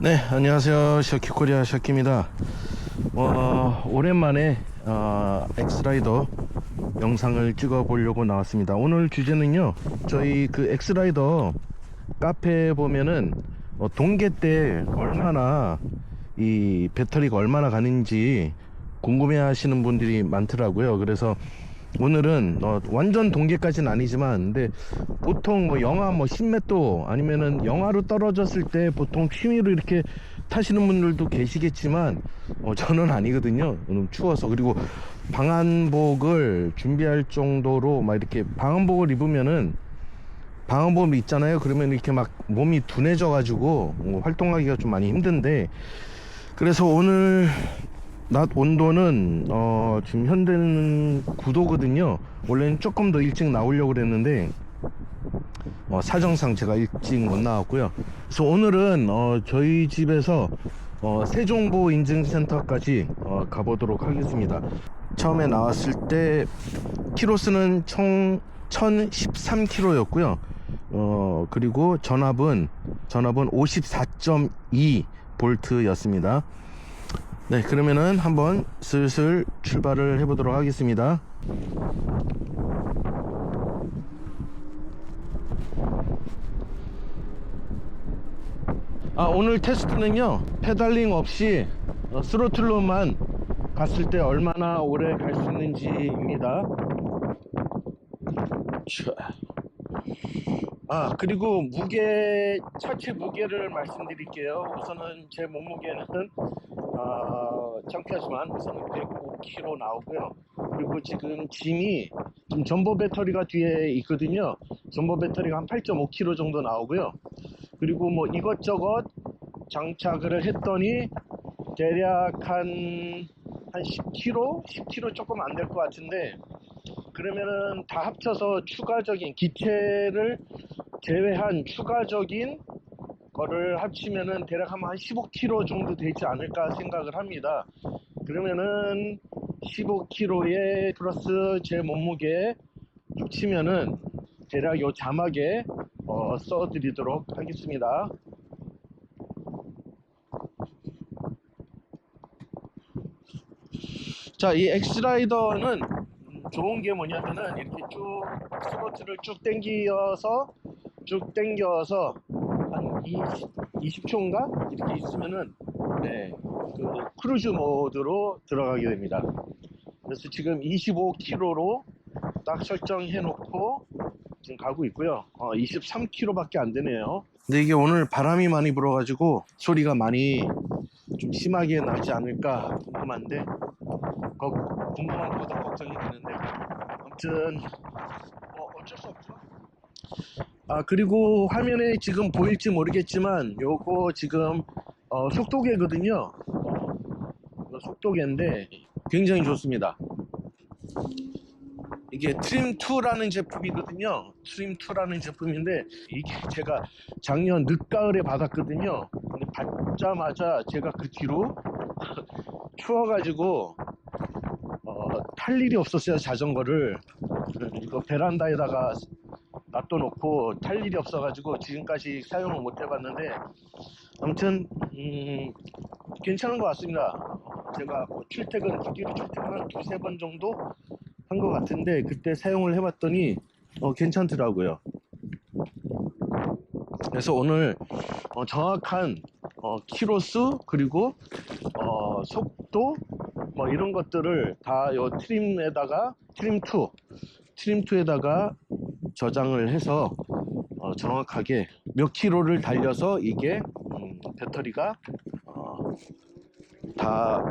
네, 안녕하세요. 셔키코리아 셔키입니다. 어, 오랜만에 어, 엑스라이더 영상을 찍어 보려고 나왔습니다. 오늘 주제는요. 저희 그 엑스라이더 카페에 보면은 어, 동계 때 얼마나 이 배터리가 얼마나 가는지 궁금해 하시는 분들이 많더라고요. 그래서 오늘은 어, 완전 동계까지는 아니지만 근데 보통 뭐 영하 뭐 10m 아니면은 영하로 떨어졌을 때 보통 취미로 이렇게 타시는 분들도 계시겠지만 어, 저는 아니거든요. 너무 추워서 그리고 방한복을 준비할 정도로 막 이렇게 방한복을 입으면은 방한복 있잖아요. 그러면 이렇게 막 몸이 둔해져 가지고 뭐 활동하기가 좀 많이 힘든데 그래서 오늘 낮 온도는 어 지금 현대는 9도거든요. 원래는 조금 더 일찍 나오려고 그랬는데 어, 사정상 제가 일찍 못 나왔고요. 그래서 오늘은 어, 저희 집에서 어, 세종보 인증센터까지 어, 가보도록 하겠습니다. 처음에 나왔을 때 키로수는 총 1013km였고요. 어, 그리고 전압은 전압은 54.2 볼트 였습니다 네, 그러면은 한번 슬슬 출발을 해보도록 하겠습니다. 아, 오늘 테스트는요, 페달링 없이 어, 스로틀로만 갔을 때 얼마나 오래 갈 수 있는지입니다. 자. 아 그리고 무게 차체 무게를 말씀드릴게요 우선은 제 몸무게는 아, 창피하지만 우선은 105kg 나오고요. 그리고 지금 짐이 지금 전보 배터리가 뒤에 있거든요. 전보 배터리가 한 8.5kg 정도 나오고요. 그리고 뭐 이것저것 장착을 했더니 대략 한, 한 10kg? 10kg 조금 안 될 것 같은데 그러면은 다 합쳐서 추가적인 기체를 제외한 추가적인 거를 합치면은 대략 한 15kg 정도 되지 않을까 생각을 합니다. 그러면은 15kg에 플러스 제 몸무게 합치면은 대략 요 자막에 어, 써드리도록 하겠습니다. 자, 이 엑스라이더는 좋은 게 뭐냐면은 이렇게 쭉 스로틀을 쭉 당겨서 쭉 당겨서 한 20, 20 초인가 이렇게 있으면은 네, 그 크루즈 모드로 들어가게 됩니다. 그래서 지금 25km로 딱 설정해 놓고 지금 가고 있고요. 어, 23km밖에 안 되네요. 근데 이게 오늘 바람이 많이 불어가지고 소리가 많이 좀 심하게 나지 않을까 궁금한데 거, 궁금한 것보다 걱정이 되는데 아무튼 뭐 어쩔 수 없죠. 아 그리고 화면에 지금 보일지 모르겠지만 요거 지금 어, 속도계거든요. 어, 속도계인데 굉장히 좋습니다. 이게 트림2라는 제품이거든요. 트림2라는 제품인데 이게 제가 작년 늦가을에 받았거든요. 근데 받자마자 제가 그 뒤로 추워가지고 어, 탈 일이 없었어요 자전거를 이거 베란다에다가 놔둬놓고 탈 일이 없어가지고 지금까지 사용을 못 해봤는데 아무튼 음, 괜찮은 것 같습니다. 제가 뭐 출퇴근 그 뒤로 출퇴근 한 두세 번 정도 한 것 같은데 그때 사용을 해봤더니 어, 괜찮더라고요. 그래서 오늘 어, 정확한 어, 키로수 그리고 어, 속도 뭐 이런 것들을 다 요 트림에다가 트림 2 트림 2에다가 저장을 해서 어, 정확하게 몇 킬로를 달려서 이게 음, 배터리가 어, 다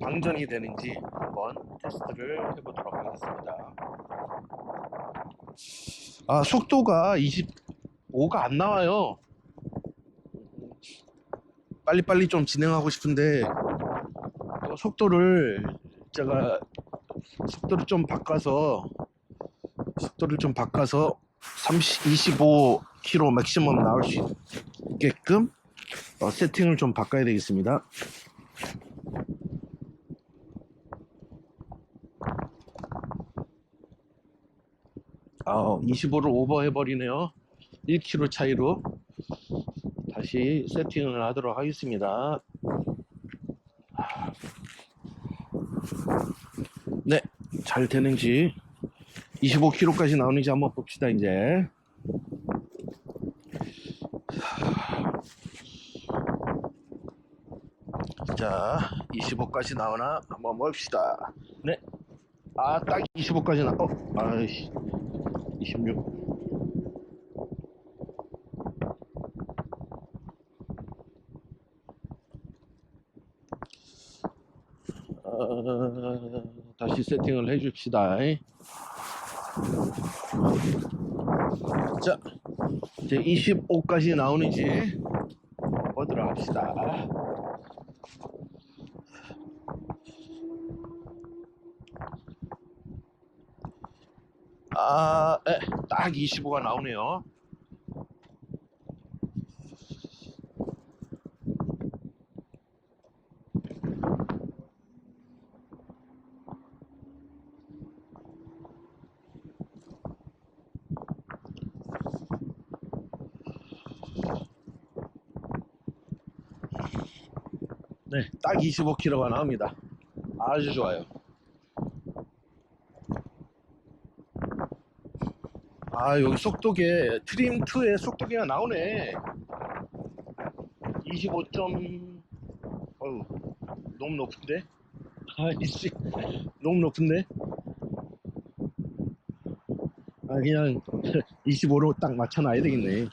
방전이 되는지 한번 테스트를 해보도록 하겠습니다. 아 속도가 25가 안 나와요. 빨리빨리 좀 진행하고 싶은데 어, 속도를 제가 속도를 좀 바꿔서 속도를 좀 바꿔서 30, 25km 맥시멈 나올 수 있게끔 어, 세팅을 좀 바꿔야 되겠습니다. 아, 25를 오버해버리네요. 1km 차이로 다시 세팅을 하도록 하겠습니다. 네, 잘 되는지 25km까지 나오는지 한번 봅시다 이제. 자, 25까지 나오나 한번 봅시다. 네. 아, 딱 25까지 나. 어, 아이씨. 26. 어, 다시 세팅을 해 줍시다. 자, 이제 25까지 나오는지 보도록 합시다. 아, 에, 딱 25가 나오네요. 네, 딱 25km가 나옵니다. 아주 좋아요. 아, 여기 속도계, 트림 2에 속도계가 나오네. 25. 어우, 너무 높은데? 아이씨, 너무 높은데? 아, 그냥 25로 딱 맞춰놔야 되겠네.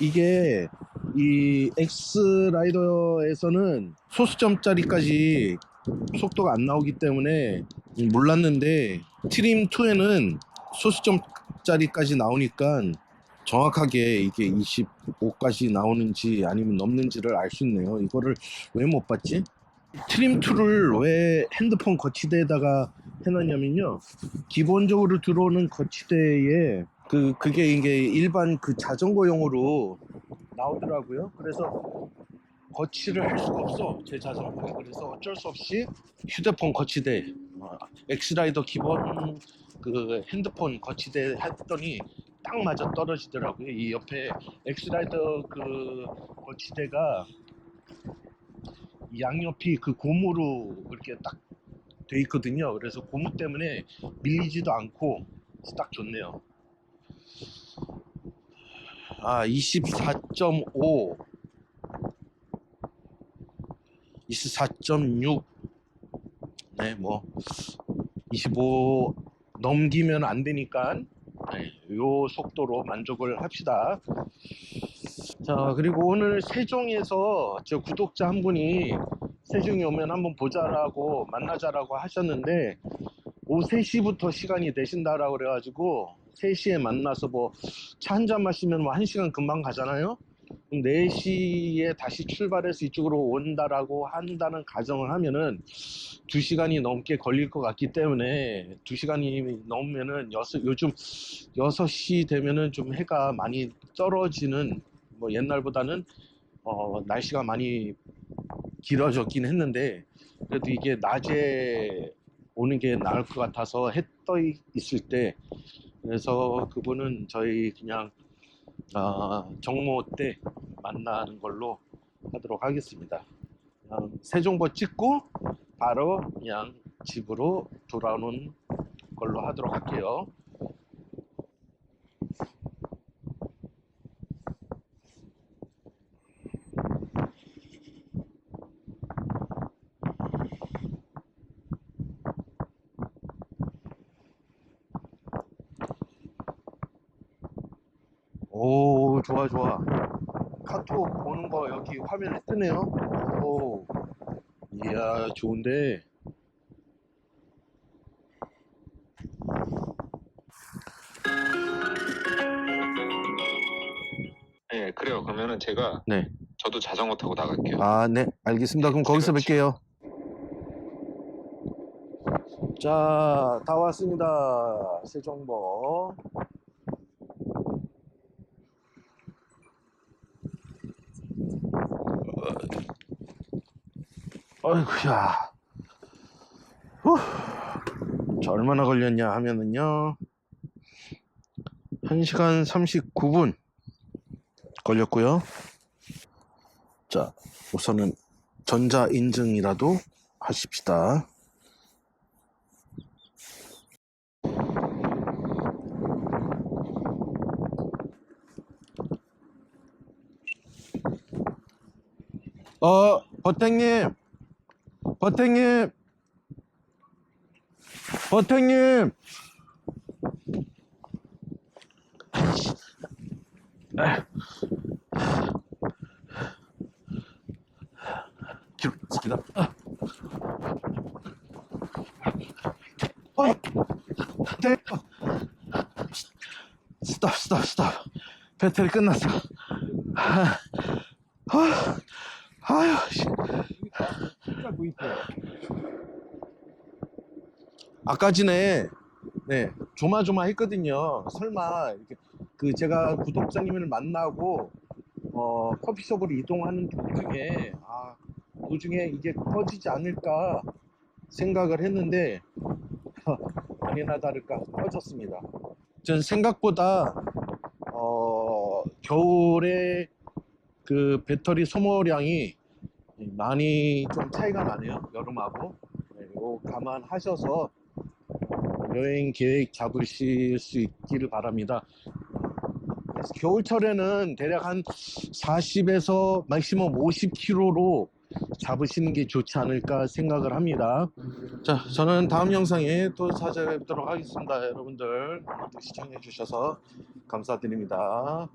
이게 이 X라이더에서는 소수점짜리까지 속도가 안 나오기 때문에 몰랐는데 트림 2에는 소수점짜리까지 나오니까 정확하게 이게 25까지 나오는지 아니면 넘는지를 알 수 있네요. 이거를 왜 못 봤지? 트림 2를 왜 핸드폰 거치대에다가 해놨냐면요. 기본적으로 들어오는 거치대에 그 그게 이게 일반 그 자전거용으로 나오더라고요. 그래서 거치를 할 수가 없어 제 자전거에. 그래서 어쩔 수 없이 휴대폰 거치대, 어, 엑스라이더 기본 그 핸드폰 거치대 했더니 딱 맞아 떨어지더라고요. 이 옆에 엑스라이더 그 거치대가 이 양옆이 그 고무로 이렇게 딱 돼 있거든요. 그래서 고무 때문에 밀리지도 않고 딱 좋네요. 아, 24.5, 24.6, 네, 뭐, 25 넘기면 안 되니까, 네, 요 속도로 만족을 합시다. 자, 그리고 오늘 세종에서 저 구독자 한 분이 세종에 오면 한번 보자라고 만나자라고 하셨는데, 오후 3시부터 시간이 되신다라고 그래가지고 3시에 만나서 뭐 차 한 잔 마시면 뭐 1시간 금방 가잖아요. 그럼 4시에 다시 출발해서 이쪽으로 온다라고 한다는 가정을 하면은 2시간이 넘게 걸릴 것 같기 때문에 2시간이 넘으면은 여섯, 요즘 6시 되면은 좀 해가 많이 떨어지는 뭐 옛날보다는 어, 날씨가 많이 길어졌긴 했는데 그래도 이게 낮에 오는 게 나을 것 같아서 해 떠 있을 때 그래서 그분은 저희 그냥 어, 정모 때 만나는 걸로 하도록 하겠습니다. 그냥 세종보 찍고 바로 그냥 집으로 돌아오는 걸로 하도록 할게요. 오, 좋아, 좋아. 카톡 보는 거 여기 화면에 뜨네요. 오, 이야, 좋은데. 네, 그래요. 그러면은 제가 네. 저도 자전거 타고 나갈게요. 아, 네, 알겠습니다. 그럼 거기서 그렇지. 뵐게요. 자, 다 왔습니다. 세종보. 어이구야. 후. 자, 얼마나 걸렸냐 하면은요. 1시간 39분 걸렸고요. 자, 우선은 전자 인증이라도 하십시다. 어, 버탱님, 버탱님, 버탱님. 뒤로 갑니다. 어, 네. 스탑, 스탑, 스탑. 배터리 끝났어. 아, 아, 아유, 씨. 아까 전에 네 조마조마했거든요. 설마 이렇게 그 제가 구독자님을 만나고 어 커피숍으로 이동하는 도중에 아 도중에 이게 터지지 않을까 생각을 했는데 아니나 다를까 터졌습니다. 전 생각보다 어 겨울에 그 배터리 소모량이 많이 좀 차이가 나네요 여름하고 네, 이거 감안하셔서 여행 계획 잡으실 수 있기를 바랍니다. 겨울철에는 대략 한 40에서 맥시멈 50km로 잡으시는 게 좋지 않을까 생각을 합니다. 자, 저는 다음 영상에 또 찾아뵙도록 하겠습니다. 여러분들 시청해 주셔서 감사드립니다.